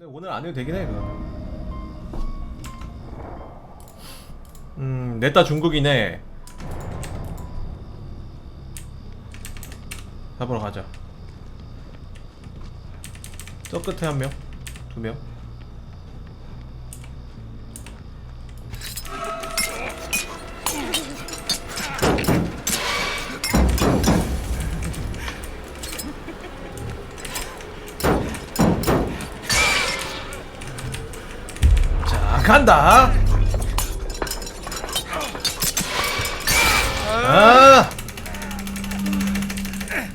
근데 오늘 안 해도 되긴 해 그거는. 음 냈다 중국이네. 잡으러 가자. 저 끝에 한 명 두 명 간다. 아.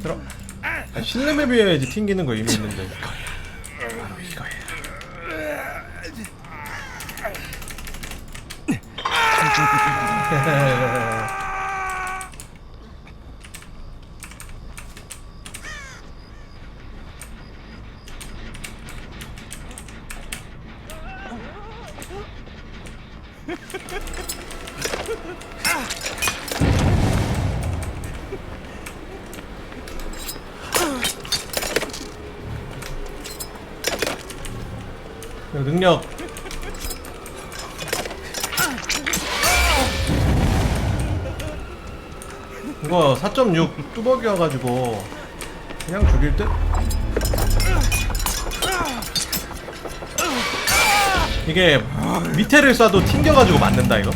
들어. 아, 실내맵 비해야지 튕기는 거 이미 있는데. 바로 이거야 4.6 뚜벅이어가지고 그냥 죽일 듯? 이게 밑에를 쏴도 튕겨가지고 맞는다 이거?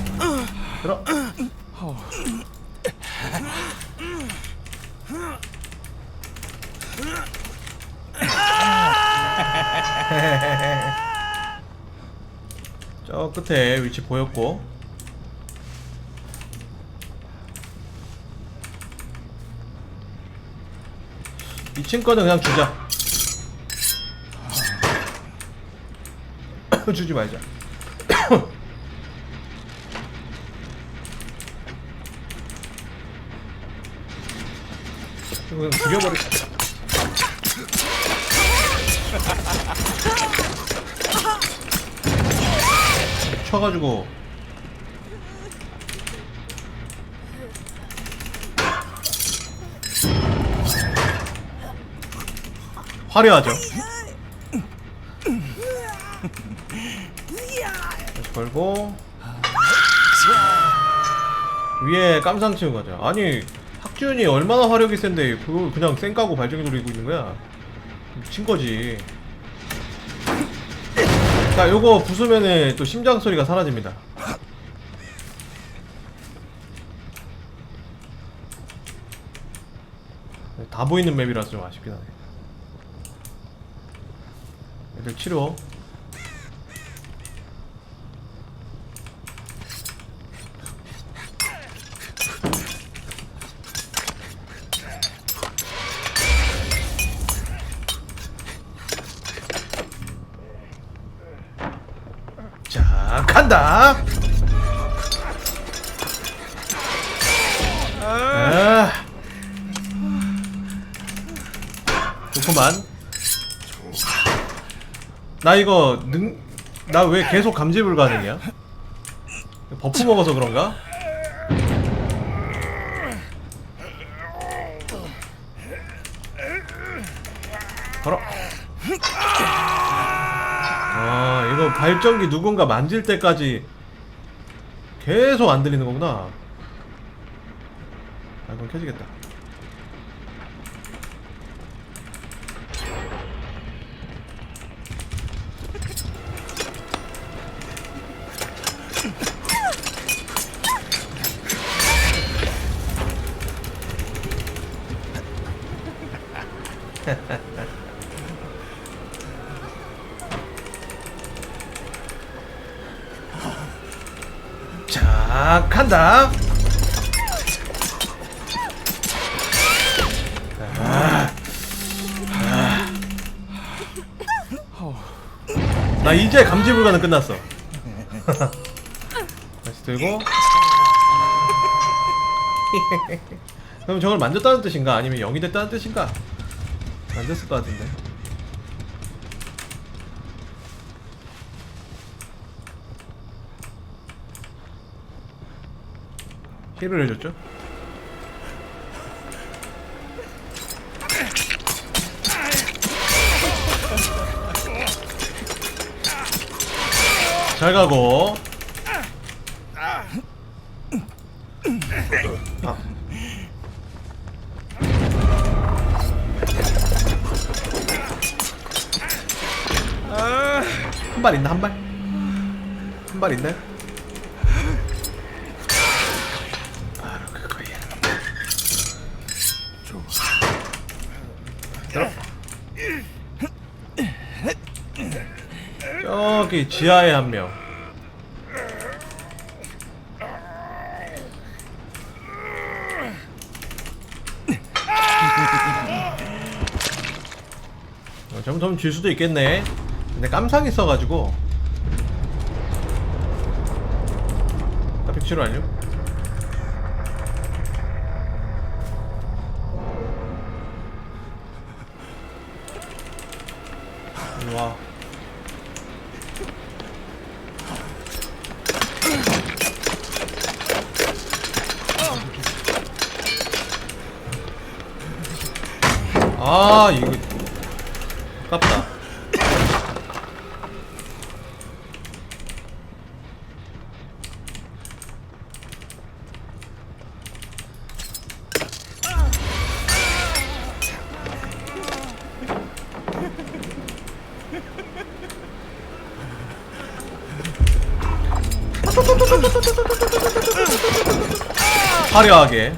들어. 저 끝에 위치 보였고 이층 거는 그냥 주자. 주지 말자. 이거 그냥 죽여버리자. 쳐가지고 화려하죠. 걸고 위에 깜상 치고 가자. 아니 학준이 얼마나 화력이 센데 그걸 그냥 쌩 까고 발전기 돌리고 있는 거야. 미친 거지. 자, 요거 부수면은 또 심장 소리가 사라집니다. 다 보이는 맵이라서 좀 아쉽긴 하네. 애들 치료. 나 이거 능, 나 왜 계속 감지 불가능이야? 버프 먹어서 그런가? 걸어. 아, 이거 발전기 누군가 만질 때까지 계속 안 들리는 거구나. 아, 그럼 켜지겠다. 자, 간다. 아, 아. 나 이제 감지 불가능 끝났어. 다시 들고. 그럼 저걸 만졌다는 뜻인가? 아니면 0이 됐다는 뜻인가? 만졌을 것 같은데. 힐을 해줬죠? 잘 가고. 한발 있나 한 발? 한 발 있나요? 바로 그거야. 들어. 저기 지하에 한 명. 어, 점점 질 수도 있겠네. 근데 깜상 있어가지고. 나 백치로 아니요? 일로 와. 아 이거 아깝다 화려하게.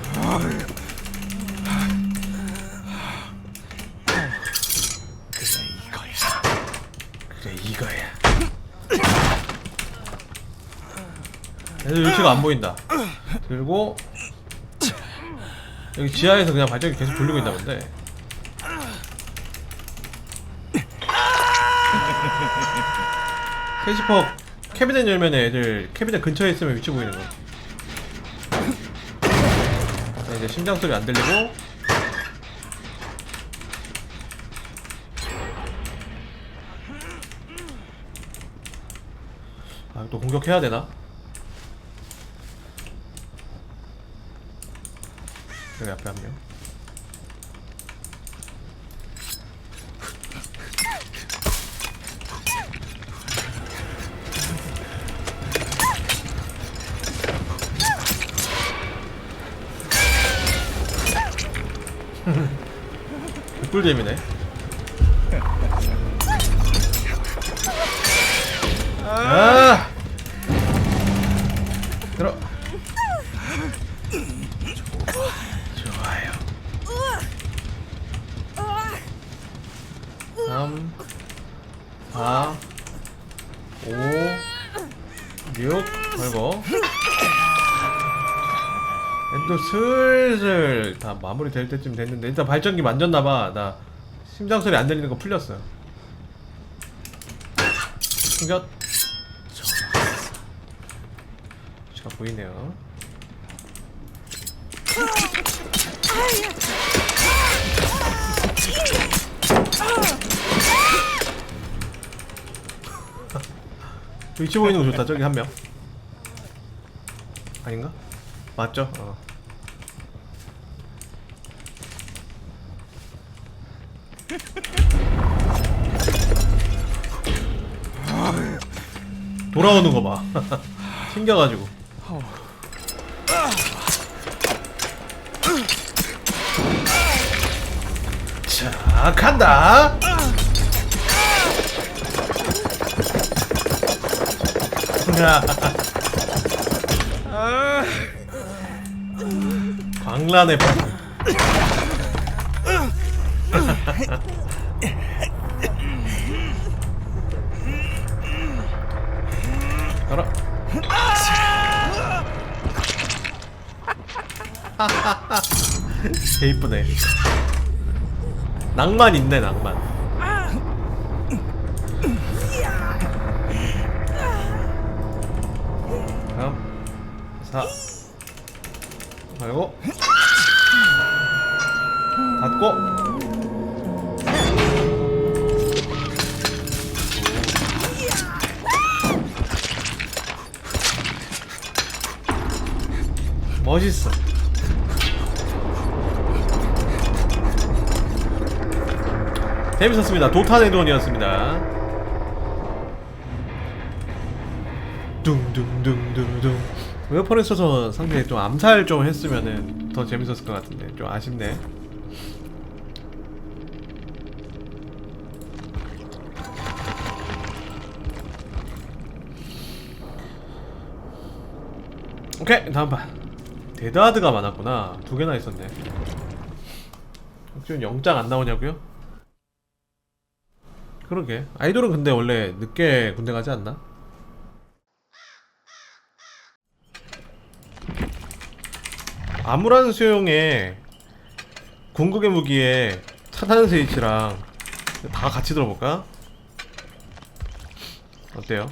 그래 이거야. 애들 위치가 안 보인다. 들고 여기 지하에서 그냥 발전기 계속 돌리고 있나 본데. 캐시퍼 캐비넷 열면 애들 캐비넷 근처에 있으면 위치 보이는 거 자, 이제 심장 소리 안 들리고 아, 또 공격해야 되나? 여기 앞에 한 명. 꿀잼이네. 아! 들어. 좋아요. 3 4 5 6 걸고 또 슬슬 다 마무리 될 때쯤 됐는데 일단 발전기 만졌나봐 나 심장 소리 안 들리는 거 풀렸어 충격 자 보이네요 위치 보이는 거 좋다 저기 한명 아닌가? 맞죠? 어. 돌아오는 거 봐. 튕겨가지고. 자, 간다. 광란의 방. 알아. 개 이쁘네. 낭만 있네 낭만. 다음 사 말고 닫고 멋있어. 재밌었습니다. 도탄의 돈이었습니다. 둥둥둥둥둥 웨어폰에 써서 상대히 좀 암살 좀 했으면은 더 재밌었을 것 같은데 좀 아쉽네 오케이 다음 판 데드하드가 많았구나 두 개나 있었네 지금 영장 안 나오냐고요? 그러게 아이돌은 근데 원래 늦게 군대 가지 않나? 아무런 수용에 궁극의 무기에 차단 스위치랑 다 같이 들어볼까? 어때요?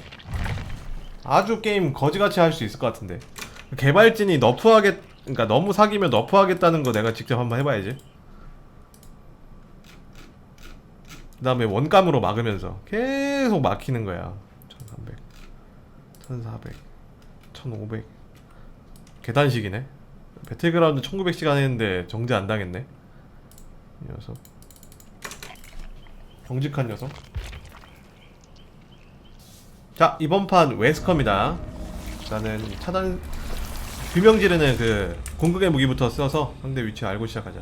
아주 게임 거지같이 할 수 있을 것 같은데 개발진이 너프하겠 그러니까 너무 사기면 너프하겠다는 거 내가 직접 한번 해봐야지. 그 다음에 원감으로 막으면서 계속 막히는 거야. 1300 1400 1500 계단식이네. 배틀그라운드 1900시간 했는데 정지 안 당했네. 이 녀석. 정직한 녀석. 자 이번 판 웨스컴이다. 나는 차단 비명 지르는 그 공격의 무기부터 써서 상대 위치 알고 시작하자.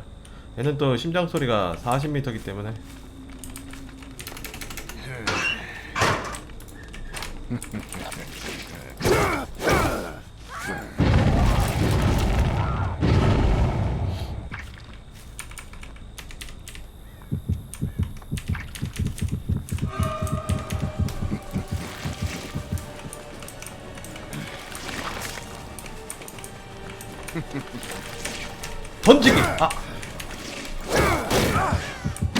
얘는 또 심장 소리가 40m이기 때문에 던지기! 아!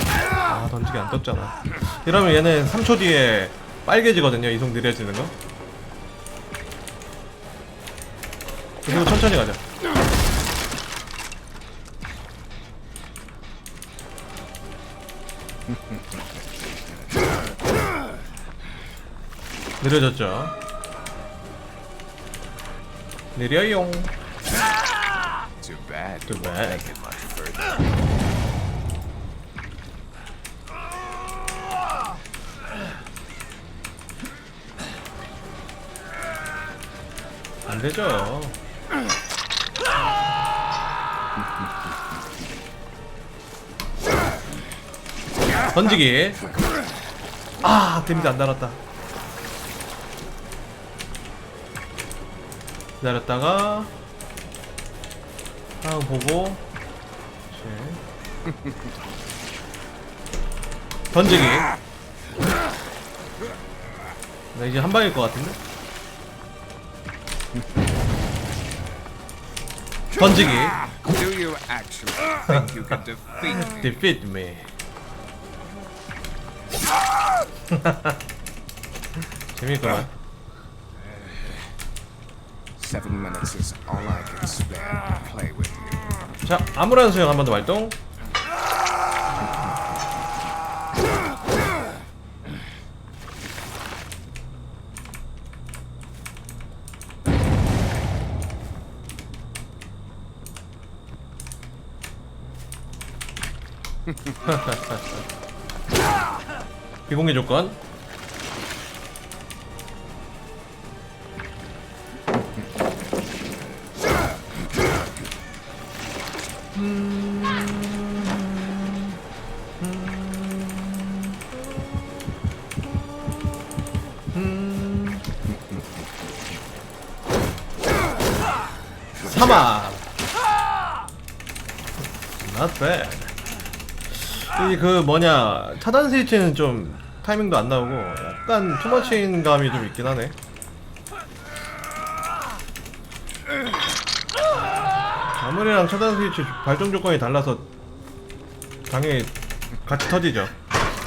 아 던지기 안 떴잖아. 이러면 얘는 3초 뒤에 빨개지거든요 이속 느려지는 거. 그리고 천천히 가자. 느려졌죠? 느려용 Too bad. Too bad. Get much further. 안 되죠. 던지기. 아, 데미지 안 달았다. 기다렸다가 상황 보고. 던지기. 나 이제 한 방일 것 같은데? 던지기. Do you actually think you can defeat me? Defeat me. 재밌구만. Seven minutes is all I can spare to play with you. 자, 아무런 수영 한 번 더 발동. 비공개 조건. 사막. Not bad. 이그 뭐냐 차단 스위치는 좀 타이밍도 안 나오고 약간 투머치인 감이 좀 있긴 하네. 아무리랑 차단 스위치 발동 조건이 달라서 당연히 같이 터지죠.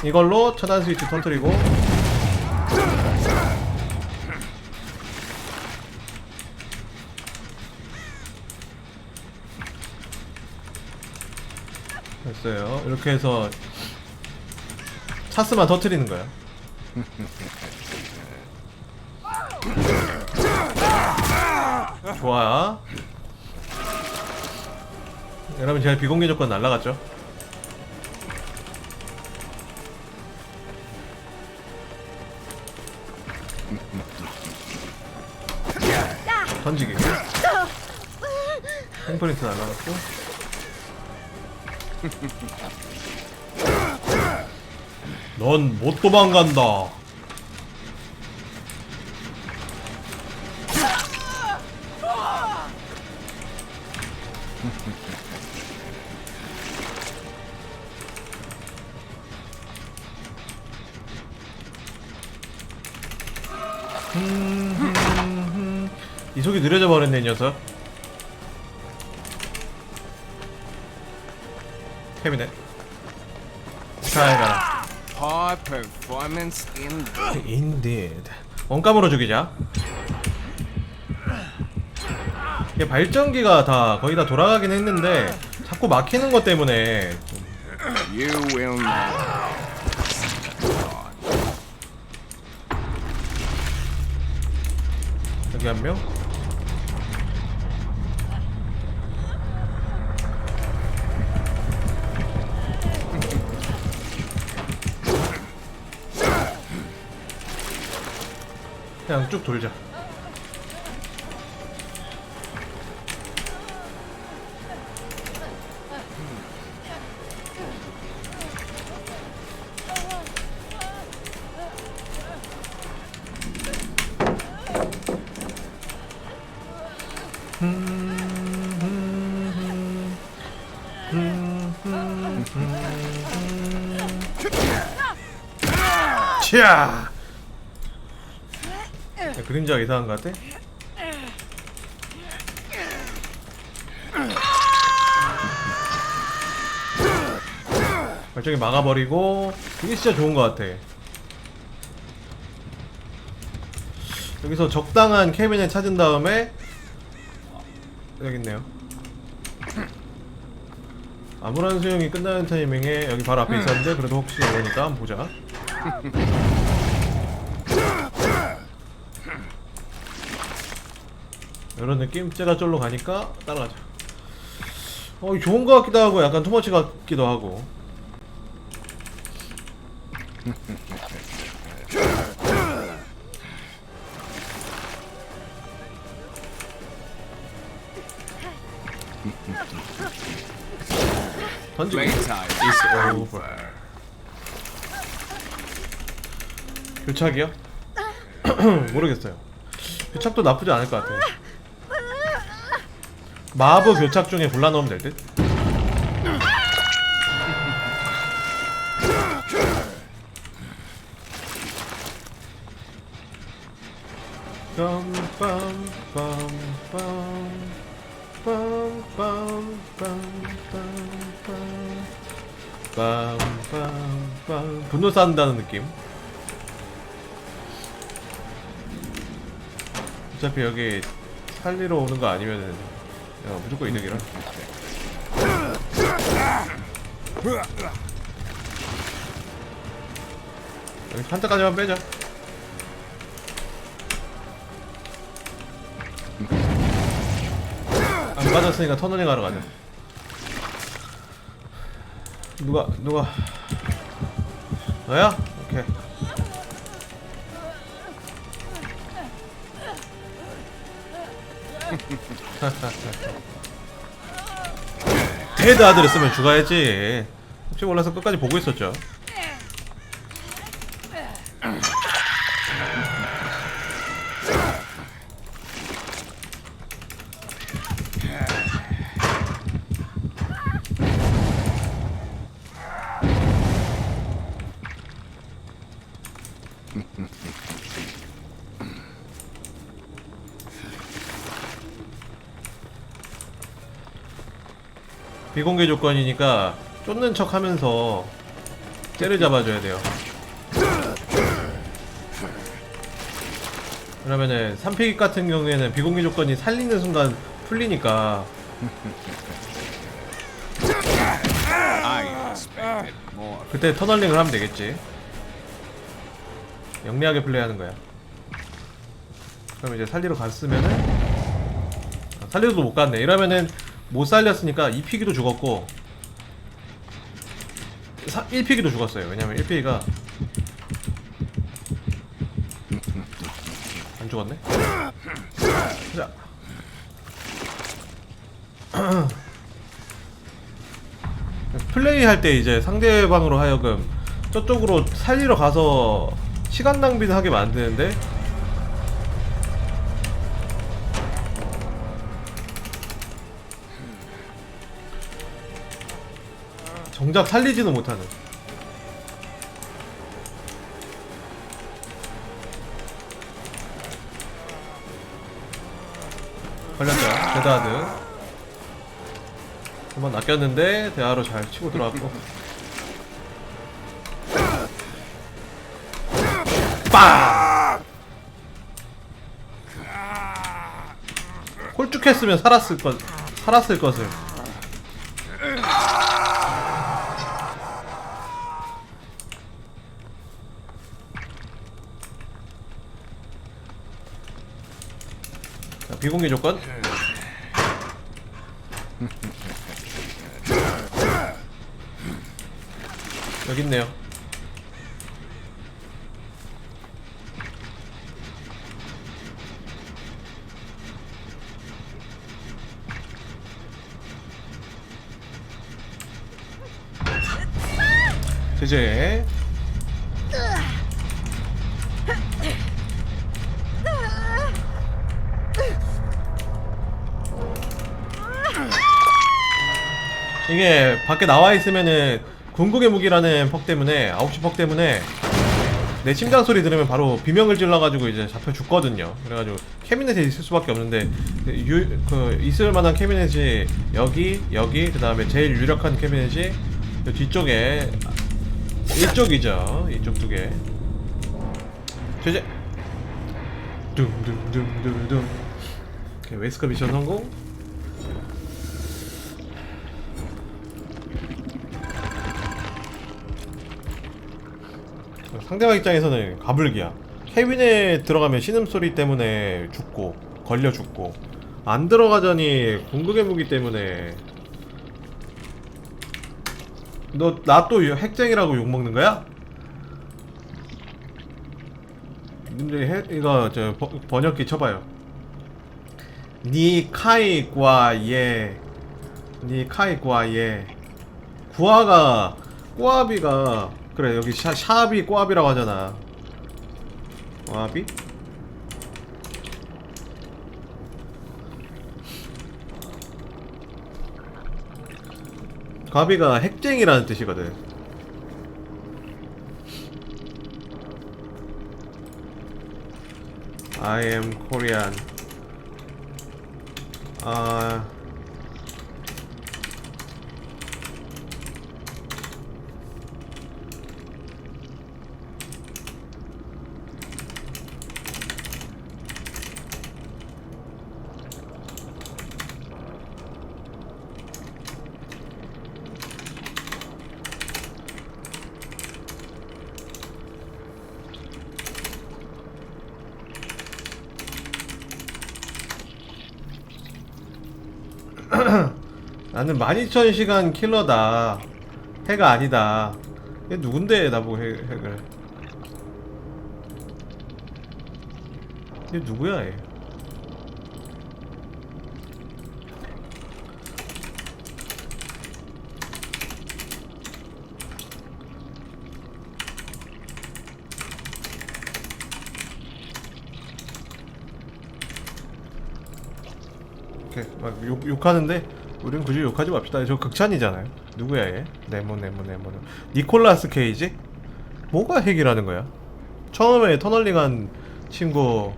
이걸로 차단 스위치 터뜨리고 됐어요. 이렇게 해서 차스만 터트리는 거야. 좋아. 여러분 제가 비공개 조건 날라갔죠? 던지기. 행프린트 날라갔고. 넌 못 도망간다 이속이 느려져 버렸네 이 녀석. 케빈네. 잘 가라 High performance in Indeed. 원감으로 죽이자. 이게 발전기가 다 거의 다 돌아가긴 했는데 자꾸 막히는 것 때문에. 좀 You will not. 한 명. 그냥 쭉 돌자. 야, 그림자가 이상한 것 같아? 발전기 막아버리고 이게 진짜 좋은 것 같아. 여기서 적당한 캐비넷 찾은 다음에 여기 있네요. 아무런 수용이 끝나는 타이밍에 여기 바로 앞에 있었는데 그래도 혹시 모르니까 한번 보자. 이런 느낌? 쟤가 쫄로 가니까 따라가자. 어, 좋은 것 같기도 하고 약간 투머치 같기도 하고. 던지고. 교착이요? 모르겠어요. 교착도 나쁘지 않을 것 같아요. 마부 교착 중에 골라놓으면 될 듯? 분노 쌓는다는 느낌 어차피 여기 살리러 오는 거 아니면은 야, 무조건 이득이라. 여기 한타까지만 빼자. 안 빠졌으니까 터널링 하러 가자. 누가 누가? 너야? 오케이 테드 아들을 쓰면 죽어야지. 혹시 몰라서 끝까지 보고 있었죠 비공개 조건이니까 쫓는 척 하면서 쟤를 잡아줘야 돼요. 그러면은 3피기 같은 경우에는 비공개 조건이 살리는 순간 풀리니까. 그때 터널링을 하면 되겠지. 영리하게 플레이하는 거야. 그럼 이제 살리러 갔으면은 아, 살리러도 못 갔네. 이러면은 못 살렸으니까 2피기도 죽었고 1피기도 죽었어요. 왜냐면 1피기가 안 죽었네. 자, 플레이 할 때 이제 상대방으로 하여금 저쪽으로 살리러 가서 시간 낭비를 하게 만드는데 정작 살리지도 못하는. 걸렸죠 데드하드. 한번 낚였는데 대하로 잘 치고 들어왔고. 빵! 홀쭉했으면 살았을 것 살았을 것을 비공개 조건 여기 있네요. 제재. 이게 밖에 나와 있으면은 궁극의 무기라는 퍽 때문에 9시 퍽 때문에 내 심장 소리 들으면 바로 비명을 질러가지고 이제 잡혀 죽거든요. 그래가지고 캐비넷에 있을 수밖에 없는데 유, 그 있을 만한 캐비넷이 여기 여기 그 다음에 제일 유력한 캐비넷이 요 뒤쪽에 이쪽이죠. 이쪽 두 개. 제재. 오케이, 웨스커 미션 성공. 상대방 입장에서는 가불기야. 캐빈에 들어가면 신음소리 때문에 죽고 걸려 죽고 안 들어가자니 궁극의 무기 때문에 너 나 또 핵쟁이라고 욕 먹는 거야? 님들이 해, 이거 저 번- 번역기 쳐봐요. 니 카이 과예 니 카이 과예 구아가 꼬아비가 그래 여기 샤, 샤비 꼬아비라고 하잖아. 꼬아비? 과비가 핵쟁이라는 뜻이거든. I am Korean. 아 나는 12,000시간 킬러다. 해가 아니다. 얘 누군데 나보고 해, 핵을. 얘 누구야 얘? 이렇게 막 욕, 욕하는데 우린 굳이 욕하지 맙시다. 저 극찬이잖아요. 누구야 얘? 네모 네모 네모. 니콜라스 케이지? 뭐가 핵이라는 거야? 처음에 터널링 한 친구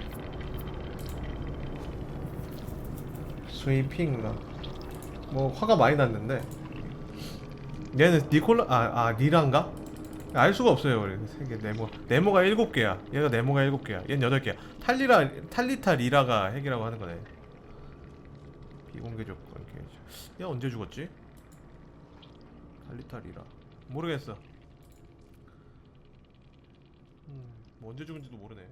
스위핑가 뭐 화가 많이 났는데 얘는 니콜라 아, 아 니란가? 알 수가 없어요. 우리 세개 네모 네모가 일곱 개야. 얘가 네모가 일곱 개야. 얘는 여덟 개야. 탈리라 탈리타 리라가 핵이라고 하는 거네. 비공개 조 얘 언제 죽었지? 탈리탈이라 모르겠어. 음, 뭐 언제 죽은지도 모르네.